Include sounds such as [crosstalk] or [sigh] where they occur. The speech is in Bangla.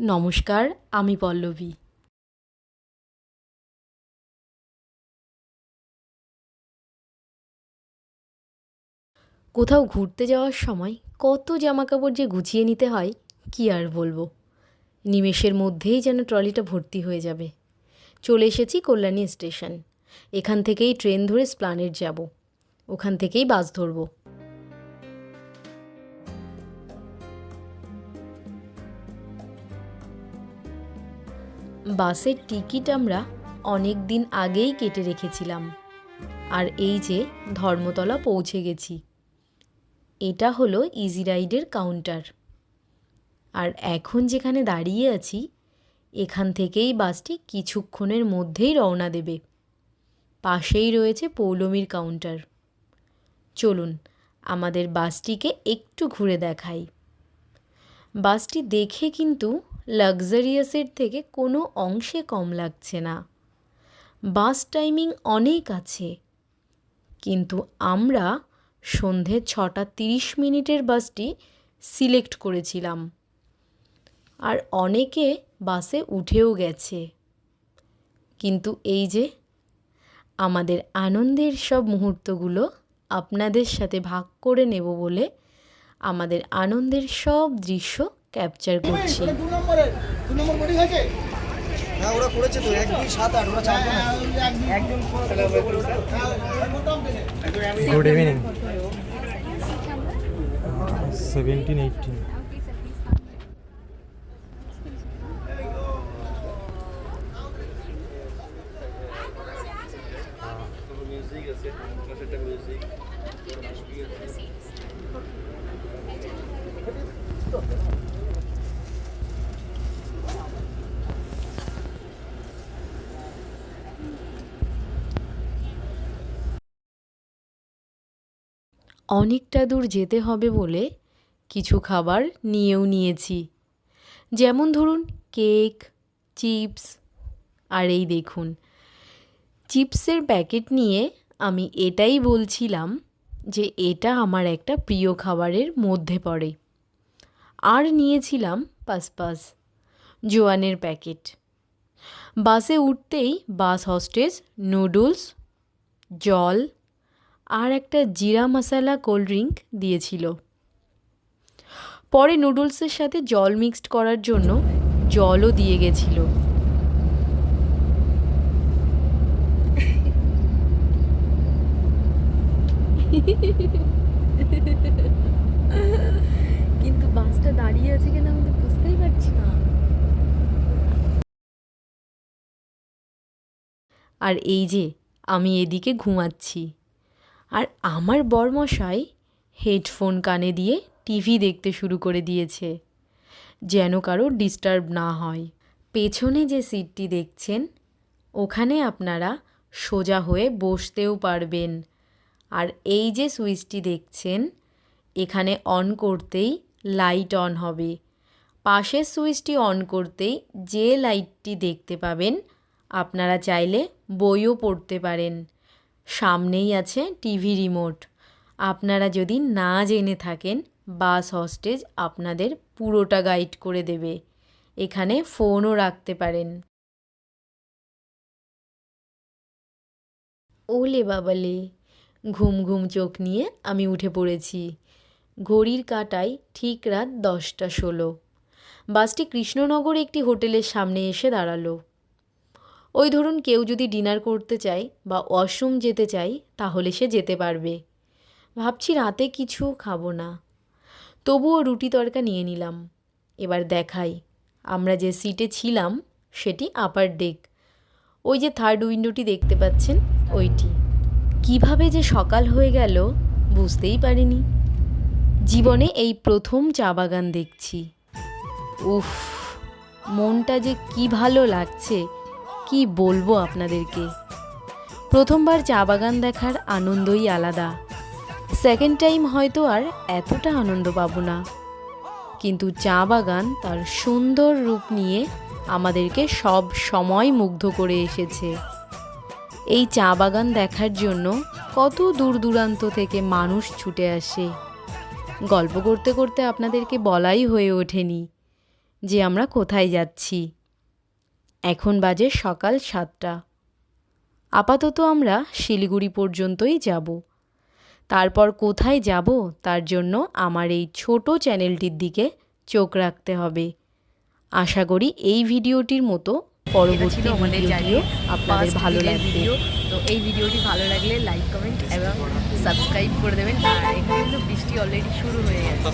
নমস্কার, আমি পল্লবী। কোথাও ঘুরতে যাওয়ার সময় কত জামাকাপড় যে গুছিয়ে নিতে হয়, কি আর বলব? নিমেষের মধ্যেই যেন ট্রলিটা ভর্তি হয়ে যাবে। চলে এসেছি কল্যাণী স্টেশন। এখান থেকেই ট্রেন ধরে স্প্লানেট যাব। ওখান থেকেই বাস ধরবো। বাসের টিকিট আমরা অনেক দিন আগেই কেটে রেখেছিলাম। আর এই যে ধর্মতলা পৌঁছে গেছি। এটা হলো ইজি রাইডের কাউন্টার আর এখন যেখানে দাঁড়িয়ে আছি, এখান থেকেই বাসটি কিছুক্ষণের মধ্যেই রওনা দেবে। পাশেই রয়েছে পৌলমীর কাউন্টার চলুন, আমাদের বাসটিকে একটু ঘুরে দেখাই। বাসটি দেখে কিন্তু লাক্সারিয়াসের থেকে কোনো অংশে কম লাগছে না। বাস টাইমিং অনেক আছে, কিন্তু আমরা সন্ধে ছটা তিরিশ মিনিটের বাসটি সিলেক্ট করেছিলাম। আর অনেকে বাসে উঠেও গেছে। কিন্তু এই যে, আমাদের আনন্দের সব মুহূর্তগুলো আপনাদের সাথে ভাগ করে নেব বলে আমাদের আনন্দের সব দৃশ্য ক্যাপচার করছি। হ্যাঁ ওরা করেছে তো এক দুই সাত আট ওরা evening. 17, 18. অনেকটা দূর যেতে হবে বলে কিছু খাবার নিয়েও নিয়েছি। যেমন ধরুন, কেক, চিপস, আর এই দেখুন। চিপসের প্যাকেট নিয়ে আমি এটাই বলছিলাম যে এটা আমার একটা প্রিয় খাবারের মধ্যে পড়ে। আর নিয়েছিলাম পাসপাস জোয়ানের প্যাকেট। বাসে উঠতেই বাস হস্টেস, নুডলস, জল আর একটা জিরা মশালা কোল্ড ড্রিঙ্ক দিয়েছিল। পরে নুডলসের সাথে জল মিক্সড করার জন্য জলও দিয়ে গেছিল। [laughs] কিন্তু দাঁড়িয়ে আছে কিনা আমি বুঝতেই পারছি না। আর এই যে, আমি এদিকে ঘুমাচ্ছি। আর আমার বরমশাই হেডফোন কানে দিয়ে টিভি দেখতে শুরু করে দিয়েছে, যেন কারও ডিস্টার্ব না হয়। পেছনে যে সিটটি দেখছেন, ওখানে আপনারা সোজা হয়ে বসতেও পারবেন। আর এই যে সুইচটি দেখছেন, এখানে অন করতেই লাইট অন হবে। পাশের সুইচটি অন করতেই যে লাইটটি দেখতে পাবেন, আপনারা চাইলে বইও পড়তে পারেন। সামনেই আছে টিভি রিমোট। আপনারা যদি না জেনে থাকেন, বাস হস্টেজ আপনাদের পুরোটা গাইড করে দেবে। এখানে ফোনও রাখতে পারেন। ওলে বাবালে, ঘুম ঘুম চোখ নিয়ে আমি উঠে পড়েছি। ঘড়ির কাঁটায় ঠিক রাত দশটা ষোলো। বাসটি কৃষ্ণনগর একটি হোটেলের সামনে এসে দাঁড়াল। ওই ধরুন কেউ যদি ডিনার করতে চায় বা ওয়াশরুম যেতে চায়, তাহলে সে যেতে পারবে। ভাবছি রাতে কিছু খাব না। তবুও রুটি তরকা নিয়ে নিলাম। এবার দেখাই। আমরা যে সিটে ছিলাম, সেটি আপার ডেক। ওই যে থার্ড উইন্ডোটি দেখতে পাচ্ছেন, ওইটি। কীভাবে যে সকাল হয়ে গেল, বুঝতেই পারিনি। জীবনে এই প্রথম চা বাগান দেখছি। উফ, মনটা যে কি ভালো লাগছে, কি বলব আপনাদেরকে। প্রথমবার চা বাগান দেখার আনন্দই আলাদা। সেকেন্ড টাইম হয়তো আর এতটা আনন্দ পাবো না। কিন্তু চা বাগান তার সুন্দর রূপ নিয়ে আমাদেরকে সব সময় মুগ্ধ করে এসেছে। এই চা বাগান দেখার জন্য কত দূর দূরান্ত থেকে মানুষ ছুটে আসে। গল্প করতে করতে আপনাদেরকে বলাই হয়ে ওঠেনি যে আমরা কোথায় যাচ্ছি। এখন বাজে সকাল সাতটা। আপাতত আমরা শিলিগুড়ি পর্যন্তই যাব। তারপর কোথায় যাব তার জন্য আমার এই ছোট চ্যানেলটির দিকে চোখ রাখতে হবে। আশা করি এই ভিডিওটির মতো পরবর্তী আমাদের জানিয়ে আপনাদের ভালো লাগে ভিডিও তো এই ভিডিওটি ভালো লাগলে লাইক কমেন্ট এবং সাবস্ক্রাইব করে দেবেন। আর এখানে কিন্তু বৃষ্টি অলরেডি শুরু হয়ে গেছে।